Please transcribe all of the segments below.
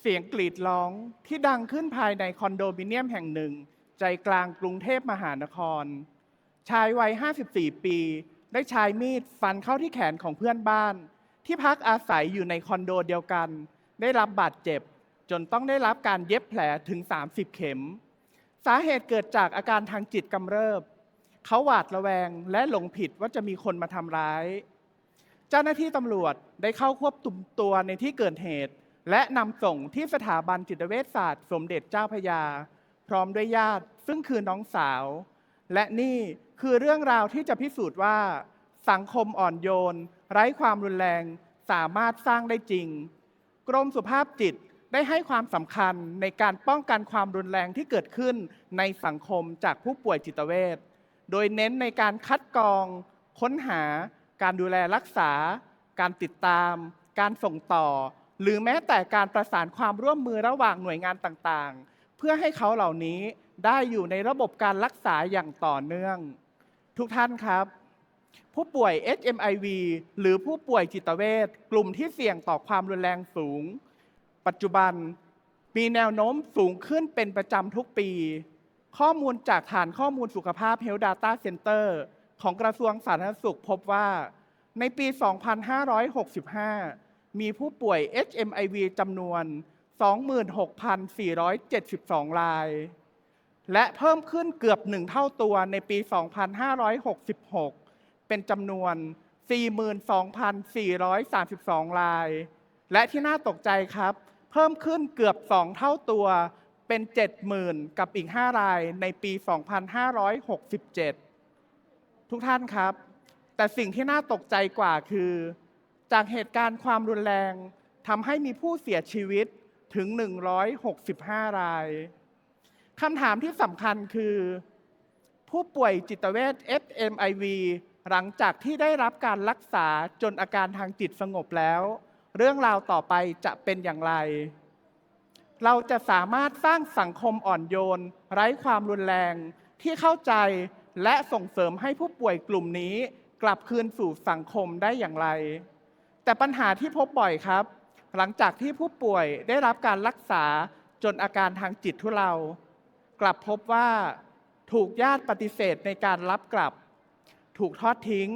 เสียงกรีดร้องที่ดังขึ้นภายในคอนโดมิเนียมแห่งหนึ่ง ใจกลางกรุงเทพมหานคร ชายวัย 54 ปี ได้ใช้มีดฟันเข้าที่แขนของเพื่อนบ้าน ที่พักอาศัยอยู่ในคอนโดเดียวกัน ได้รับบาดเจ็บ จนต้องได้รับการเย็บแผลถึง 30 เข็ม สาเหตุเกิดจากอาการทางจิตกำเริบ เขาหวาดระแวงและหลงผิดว่าจะมีคนมาทำร้าย เจ้าหน้าที่ตำรวจได้เข้าควบคุมตัวในที่เกิดเหตุ และนำส่งที่สถาบันจิตเวชศาสตร์ สมเด็จเจ้าพยา พร้อมด้วยญาติซึ่งคือน้องสาว และนี่คือเรื่องราวที่จะพิสูจน์ว่า สังคมอ่อนโยน ไร้ความรุนแรงสามารถสร้างได้จริง กรมสุภาพจิตได้ให้ความสำคัญในการป้องกันความรุนแรงที่เกิดขึ้นในสังคมจากผู้ป่วยจิตเวชโดยเน้นในการคัดกรอง ค้นหา การดูแลรักษา การติดตาม การส่งต่อ หรือแม้แต่การประสานความร่วมมือระหว่างหน่วยงานต่างๆ เพื่อให้เขาเหล่านี้ได้อยู่ในระบบการรักษาอย่างต่อเนื่อง ทุกท่านครับ ผู้ป่วย HMIV หรือผู้ป่วยจิตเวชกลุ่มที่เสี่ยงต่อความรุนแรงสูง ปัจจุบันมีแนวโน้มสูงขึ้นเป็นประจำทุกปี ข้อมูลจากฐานข้อมูลสุขภาพ Health Data Center ของกระทรวงสาธารณสุขพบว่า ในปี 2565 มีผู้ป่วย HMIV จำนวน 26,472 ราย และเพิ่มขึ้นเกือบหนึ่งเท่าตัวในปี 2566 เป็นจำนวน 42,432 ราย และที่น่าตกใจครับ เพิ่มขึ้นเกือบ2เท่าตัว เป็น 70,000 กับอีก 5 รายในปี 2567 ทุกท่านครับ แต่สิ่งที่น่าตกใจกว่าคือ จากเหตุการณ์ความรุนแรงทำให้มีผู้เสียชีวิตถึง 165 ราย คำถามที่สำคัญคือ ผู้ป่วยจิตเวช FMIV หลังจากที่ได้รับการรักษาจนอาการทางจิตสงบแล้ว เรื่องราวต่อไปจะเป็นอย่างไร เราจะสามารถสร้างสังคมอ่อนโยน ไร้ความรุนแรงที่เข้าใจและส่งเสริมให้ผู้ป่วยกลุ่มนี้ กลับคืนสู่สังคมได้อย่างไร แต่ปัญหาที่พบบ่อยครับ หลังจากที่ผู้ป่วยได้รับการรักษาจนอาการทางจิตทุเลากลับพบว่าถูกญาติปฏิเสธในการรับกลับ ถูกทอดทิ้ง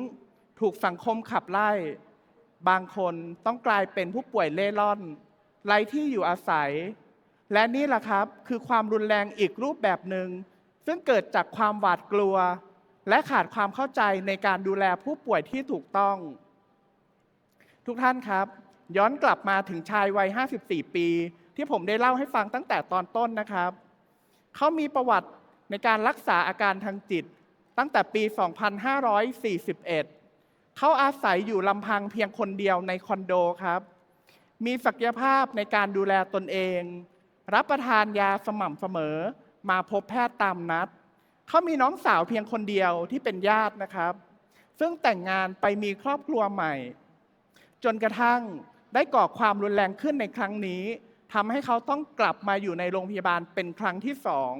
ถูกสังคมขับไล่ บางคนต้องกลายเป็นผู้ป่วยเล่ร่อนไร้ที่อยู่อาศัย และนี่แหละครับคือความรุนแรงอีกรูปแบบหนึ่งซึ่งเกิดจากความหวาดกลัว และขาดความเข้าใจในการดูแลผู้ป่วยที่ถูกต้อง ทุกท่านครับ ย้อนกลับมาถึงชายวัย 54 ปี ที่ผมได้เล่าให้ฟังตั้งแต่ตอนต้นนะครับ เขามีประวัติในการรักษาอาการทางจิต ตั้งแต่ปี 2541 เขาอาศัยอยู่ลำพังเพียงคนเดียวในคอนโดครับ มีศักยภาพในการดูแลตนเอง รับประทานยาสม่ำเสมอ มาพบแพทย์ตามนัด เขามีน้องสาวเพียงคนเดียวที่เป็นญาตินะครับ ซึ่งแต่งงานไปมีครอบครัวใหม่ จนกระทั่งได้ก่อความรุนแรงขึ้นในครั้งนี้ทำให้เขาต้องกลับมาอยู่ในโรงพยาบาลเป็นครั้งที่สอง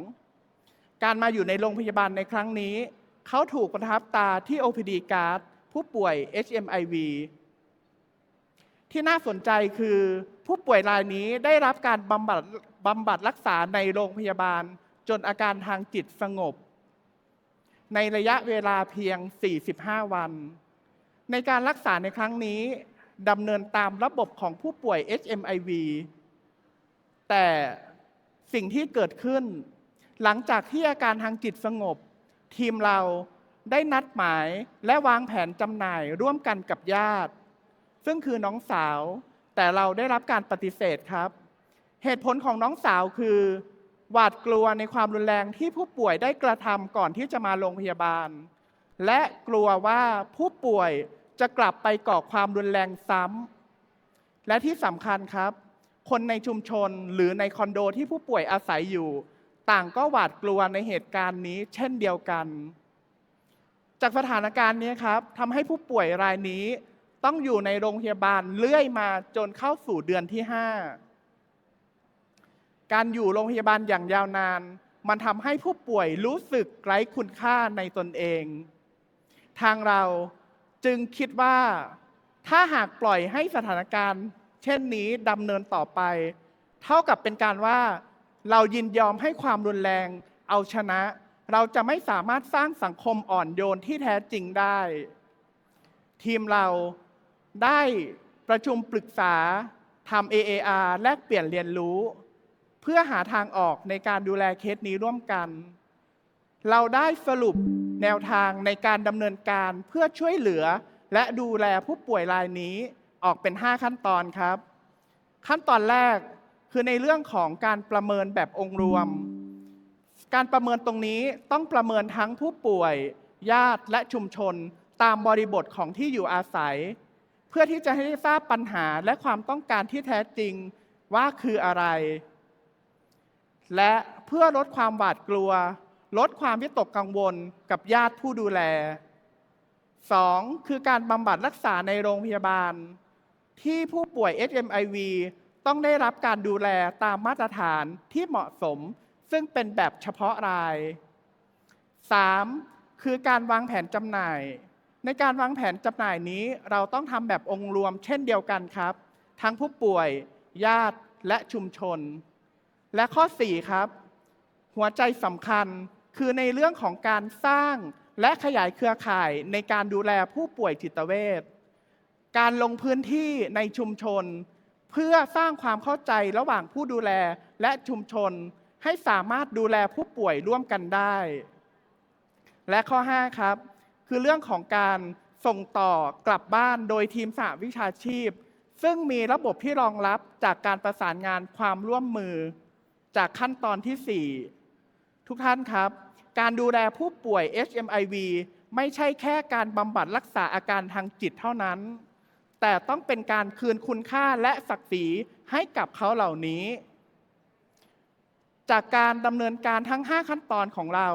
การมาอยู่ในโรงพยาบาลในครั้งนี้ เขาถูกประทับตาที่ OPD card ผู้ป่วย HMIV ที่น่าสนใจคือผู้ป่วยรายนี้ได้รับการบำบัดบำบัดรักษาในโรงพยาบาล จนอาการทางจิตสงบ ในระยะเวลาเพียง 45 วัน ในการรักษาในครั้งนี้ ดำเนินตามระบบของผู้ป่วย HMIV แต่สิ่งที่เกิดขึ้น หลังจากที่อาการทางจิตสงบ ทีมเราได้นัดหมายและวางแผนจำหน่ายร่วมกันกับญาติ ซึ่งคือน้องสาว แต่เราได้รับการปฏิเสธครับ เหตุผลของน้องสาวคือ หวาดกลัวในความรุนแรงที่ผู้ป่วยได้กระทำก่อนที่จะมาโรงพยาบาล และกลัวว่าผู้ป่วย จะกลับไปก่อความรุนแรงซ้ำและที่สำคัญครับ คนในชุมชนหรือในคอนโดที่ผู้ป่วยอาศัยอยู่ ต่างก็หวาดกลัวในเหตุการณ์นี้ เช่นเดียวกัน จากสถานการณ์นี้ครับทำให้ผู้ป่วยรายนี้ต้องอยู่ในโรงพยาบาลเลื่อยมาจนเข้าสู่เดือนที่ 5 การอยู่โรงพยาบาลอย่างยาวนาน มันทำให้ผู้ป่วยรู้สึกไร้คุณค่าในตนเอง ทางเรา จึงคิดว่าถ้าหากปล่อยให้สถานการณ์ เช่นนี้ดำเนินต่อไป เท่ากับเป็นการว่า เรายินยอมให้ความรุนแรง เอาชนะ เราจะไม่สามารถสร้างสังคมอ่อนโยนที่แท้จริงได้ ทีมเราได้ประชุมปรึกษาทำ AAR แลกเปลี่ยนเรียนรู้ เพื่อหาทางออกในการดูแลเคสนี้ร่วมกัน เราได้สรุป แนวทางในการดำเนินการเพื่อช่วยเหลือ และดูแลผู้ป่วยรายนี้ออกเป็น 5 ขั้นตอนครับ ขั้นตอนแรกคือในเรื่องของการประเมินแบบองค์รวม การประเมินตรงนี้ต้องประเมินทั้งผู้ป่วย ญาติและชุมชน ตามบริบทของที่อยู่อาศัย เพื่อที่จะให้ทราบปัญหาและความต้องการที่แท้จริงว่าคืออะไร และเพื่อลดความหวาดกลัว ลดความวิตกกังวลกับญาติผู้ดูแล 2. คือการบำบัดรักษาในโรงพยาบาล ที่ผู้ป่วย HMIV ต้องได้รับการดูแลตามมาตรฐานที่เหมาะสม ซึ่งเป็นแบบเฉพาะราย 3. คือการวางแผนจำหน่าย ในการวางแผนจำหน่ายนี้เราต้องทำแบบองค์รวมเช่นเดียวกันครับ ทั้งผู้ป่วย ญาติและชุมชน และข้อ 4 ครับ หัวใจสำคัญ คือในเรื่องของการสร้างและขยายเครือข่ายในการดูแลผู้ป่วยจิตเวชการลงพื้นที่ในชุมชน เพื่อสร้างความเข้าใจระหว่างผู้ดูแลและชุมชน ให้สามารถดูแลผู้ป่วยร่วมกันได้ และข้อ 5 ครับ คือเรื่องของการส่งต่อกลับบ้านโดยทีมสหวิชาชีพ ซึ่งมีระบบที่รองรับจากการประสานงานความร่วมมือ จากขั้นตอนที่ 4 ทุกท่านครับ การดูแลผู้ป่วย HMIV ไม่ใช่แค่การบำบัดรักษาอาการทางจิตเท่านั้น แต่ต้องเป็นการคืนคุณค่าและศักดิ์ศรีให้กับเขาเหล่านี้ จากการดำเนินการทั้ง 5 ขั้นตอนของเรา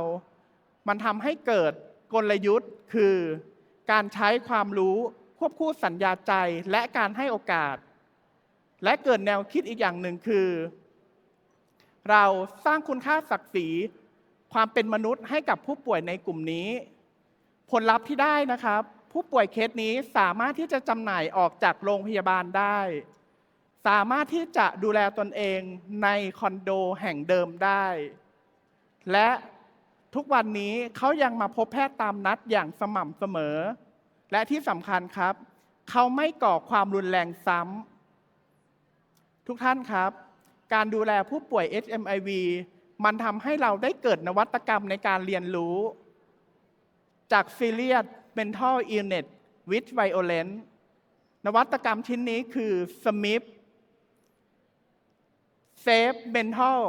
มันทำให้เกิดกลยุทธ์คือ การใช้ความรู้ควบคู่สัญญาใจและการให้โอกาส และเกิดแนวคิดอีกอย่างหนึ่งคือ เราสร้างคุณค่าศักดิ์ศรี ความเป็นมนุษย์ให้กับผู้ป่วยในกลุ่มนี้ ผลลัพธ์ที่ได้นะครับ ผู้ป่วยเคสนี้สามารถที่จะจำหน่ายออกจากโรงพยาบาลได้ สามารถที่จะดูแลตนเองในคอนโดแห่งเดิมได้ และทุกวันนี้เขายังมาพบแพทย์ตามนัดอย่างสม่ำเสมอ และที่สำคัญครับ เขาไม่ก่อความรุนแรงซ้ำทุกท่านครับ การดูแลผู้ป่วย HMIV มันทำให้เราได้เกิดนวัตกรรมในการเรียนรู้ จาก Serious Mental Illness with Violence นวัตกรรมชิ้นนี้คือ SMIP Safe Mental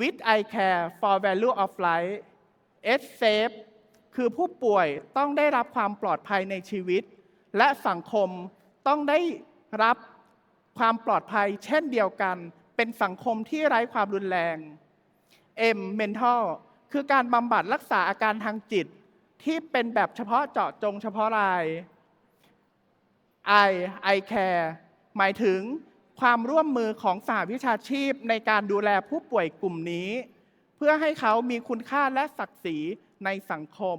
with I Care for Value of Life S Safe คือผู้ป่วยต้องได้รับความปลอดภัยในชีวิต และสังคมต้องได้รับความปลอดภัยเช่นเดียวกัน เป็นสังคมที่ไร้ความรุนแรง M mental คือการบำบัดรักษาอาการทางจิต ที่เป็นแบบเฉพาะเจาะจงเฉพาะราย I I care หมายถึงความร่วมมือของสหวิชาชีพในการดูแลผู้ป่วยกลุ่มนี้ เพื่อให้เขามีคุณค่าและศักดิ์ศรีในสังคม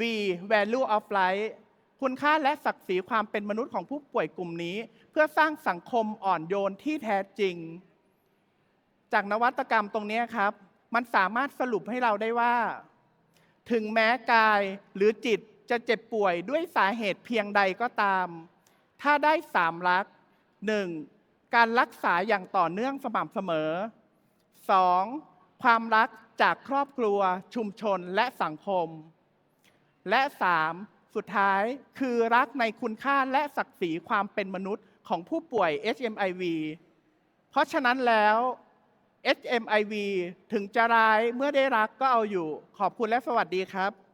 V value of life คุณค่าและศักดิ์ศรีความเป็นมนุษย์ของผู้ป่วยกลุ่มนี้ เพื่อสร้างสังคมอ่อนโยนที่แท้จริง จากนวัตกรรมตรงนี้ครับ มันสามารถสรุปให้เราได้ว่า ถึงแม้กายหรือจิตจะเจ็บป่วยด้วยสาเหตุเพียงใดก็ตาม ถ้าได้สามรักหนึ่งการรักษาอย่างต่อเนื่องสม่ำเสมอ 2. ความรักจากครอบครัว ชุมชนและสังคม และ 3. สุดท้ายคือรักในคุณค่าและศักดิ์ศรีความเป็นมนุษย์ของผู้ป่วย HMIV เพราะฉะนั้นแล้ว HMIV ถึงจะร้ายเมื่อได้รักก็เอาอยู่ ขอบคุณและสวัสดีครับ